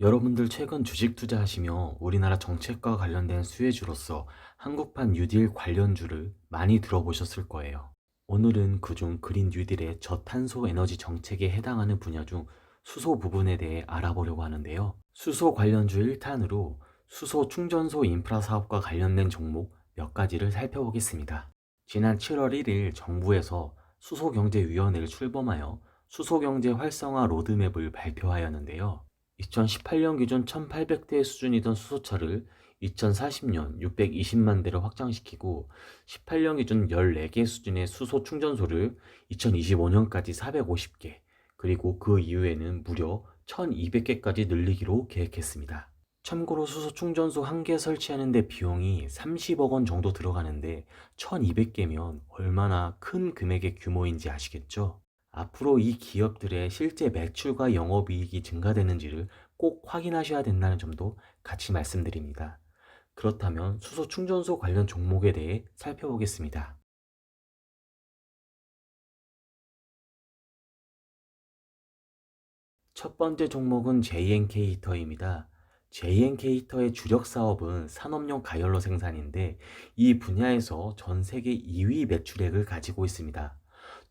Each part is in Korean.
여러분들 최근 주식 투자하시며 우리나라 정책과 관련된 수혜주로서 한국판 뉴딜 관련주를 많이 들어보셨을 거예요. 오늘은 그중 그린 뉴딜의 저탄소 에너지 정책에 해당하는 분야 중 수소 부분에 대해 알아보려고 하는데요. 수소 관련주 1탄으로 수소 충전소 인프라 사업과 관련된 종목 몇 가지를 살펴보겠습니다. 지난 7월 1일 정부에서 수소경제위원회를 출범하여 수소경제 활성화 로드맵을 발표하였는데요. 2018년 기준 1,800대 수준이던 수소차를 2040년 620만 대로 확장시키고 18년 기준 14개 수준의 수소 충전소를 2025년까지 450개, 그리고 그 이후에는 무려 1200개까지 늘리기로 계획했습니다. 참고로 수소 충전소 한 개 설치하는 데 비용이 30억 원 정도 들어가는데 1200개면 얼마나 큰 금액의 규모인지 아시겠죠? 앞으로 이 기업들의 실제 매출과 영업이익이 증가되는지를 꼭 확인하셔야 된다는 점도 같이 말씀드립니다. 그렇다면 수소 충전소 관련 종목에 대해 살펴보겠습니다. 첫 번째 종목은 JNK 히터입니다. JNK 히터의 주력 사업은 산업용 가열로 생산인데 이 분야에서 전 세계 2위 매출액을 가지고 있습니다.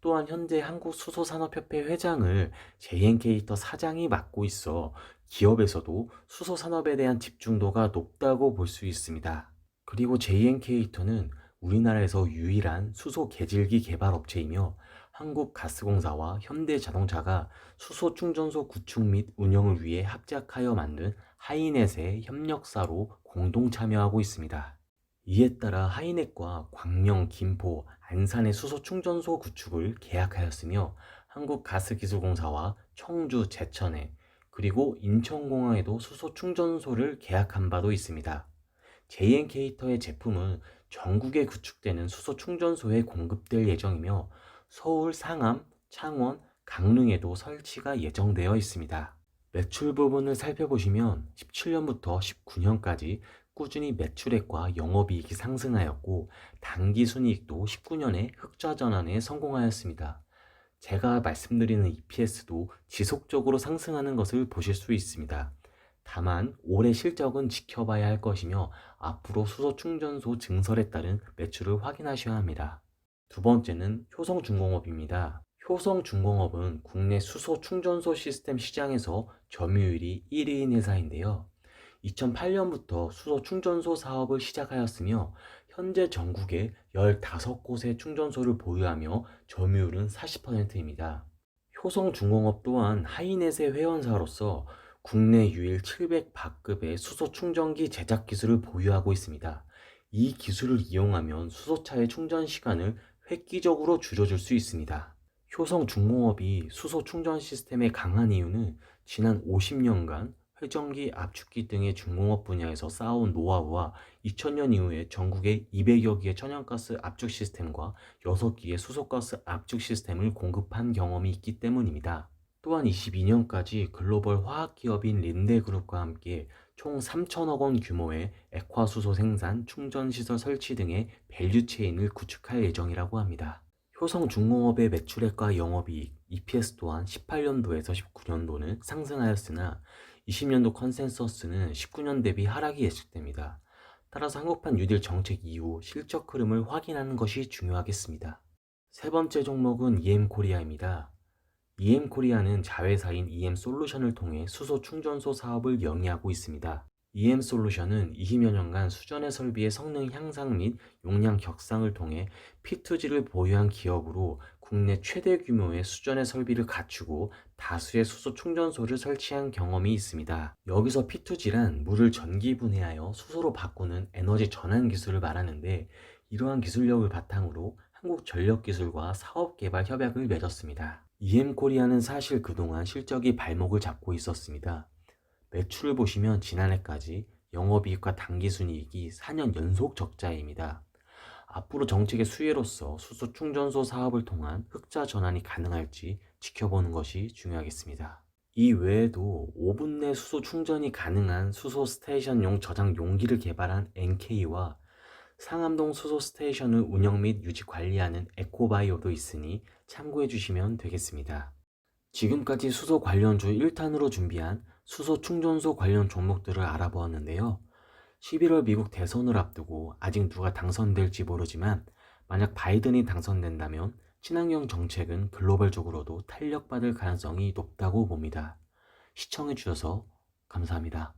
또한 현재 한국수소산업협회 회장을 JNK 히터 사장이 맡고 있어 기업에서도 수소산업에 대한 집중도가 높다고 볼 수 있습니다. 그리고 JNK 히터는 우리나라에서 유일한 수소 계질기 개발 업체이며 한국가스공사와 현대자동차가 수소 충전소 구축 및 운영을 위해 합작하여 만든 하이넷의 협력사로 공동 참여하고 있습니다. 이에 따라 하이넷과 광명, 김포, 안산의 수소 충전소 구축을 계약하였으며 한국가스기술공사와 청주, 제천에 그리고 인천공항에도 수소 충전소를 계약한 바도 있습니다. JN케이터의 제품은 전국에 구축되는 수소 충전소에 공급될 예정이며 서울, 상암, 창원, 강릉에도 설치가 예정되어 있습니다. 매출 부분을 살펴보시면 17년부터 19년까지 꾸준히 매출액과 영업이익이 상승하였고 당기순이익도 19년에 흑자 전환에 성공하였습니다. 제가 말씀드리는 EPS도 지속적으로 상승하는 것을 보실 수 있습니다. 다만 올해 실적은 지켜봐야 할 것이며 앞으로 수소 충전소 증설에 따른 매출을 확인하셔야 합니다. 두 번째는 효성중공업입니다. 효성중공업은 국내 수소 충전소 시스템 시장에서 점유율이 1위인 회사인데요. 2008년부터 수소 충전소 사업을 시작하였으며 현재 전국에 15곳의 충전소를 보유하며 점유율은 40%입니다. 효성중공업 또한 하이넷의 회원사로서 국내 유일 700바급의 수소 충전기 제작 기술을 보유하고 있습니다. 이 기술을 이용하면 수소차의 충전 시간을 획기적으로 줄여줄 수 있습니다. 효성중공업이 수소 충전 시스템에 강한 이유는 지난 50년간 회전기, 압축기 등의 중공업 분야에서 쌓아온 노하우와 2000년 이후에 전국에 200여 개의 천연가스 압축 시스템과 6개의 수소가스 압축 시스템을 공급한 경험이 있기 때문입니다. 또한 22년까지 글로벌 화학기업인 린데그룹과 함께 총 3천억 원 규모의 액화수소 생산, 충전시설 설치 등의 밸류체인을 구축할 예정이라고 합니다. 효성중공업의 매출액과 영업이익, EPS 또한 18년도에서 19년도는 상승하였으나 20년도 컨센서스는 19년 대비 하락이 예측됩니다. 따라서 한국판 뉴딜 정책 이후 실적 흐름을 확인하는 것이 중요하겠습니다. 세 번째 종목은 EM코리아입니다. EM코리아는 자회사인 EM솔루션을 통해 수소 충전소 사업을 영위하고 있습니다. EM솔루션은 20여 년간 수전의 설비의 성능 향상 및 용량 격상을 통해 P2G를 보유한 기업으로 국내 최대 규모의 수전의 설비를 갖추고 다수의 수소 충전소를 설치한 경험이 있습니다. 여기서 P2G란 물을 전기 분해하여 수소로 바꾸는 에너지 전환 기술을 말하는데 이러한 기술력을 바탕으로 한국전력기술과 사업개발 협약을 맺었습니다. EM코리아는 사실 그동안 실적이 발목을 잡고 있었습니다. 매출을 보시면 지난해까지 영업이익과 당기순이익이 4년 연속 적자입니다. 앞으로 정책의 수혜로서 수소 충전소 사업을 통한 흑자 전환이 가능할지 지켜보는 것이 중요하겠습니다. 이 외에도 5분 내 수소 충전이 가능한 수소 스테이션용 저장 용기를 개발한 NK와 상암동 수소 스테이션을 운영 및 유지 관리하는 에코바이오도 있으니 참고해 주시면 되겠습니다. 지금까지 수소 관련주 1탄으로 준비한 수소 충전소 관련 종목들을 알아보았는데요. 11월 미국 대선을 앞두고 아직 누가 당선될지 모르지만 만약 바이든이 당선된다면 친환경 정책은 글로벌적으로도 탄력받을 가능성이 높다고 봅니다. 시청해주셔서 감사합니다.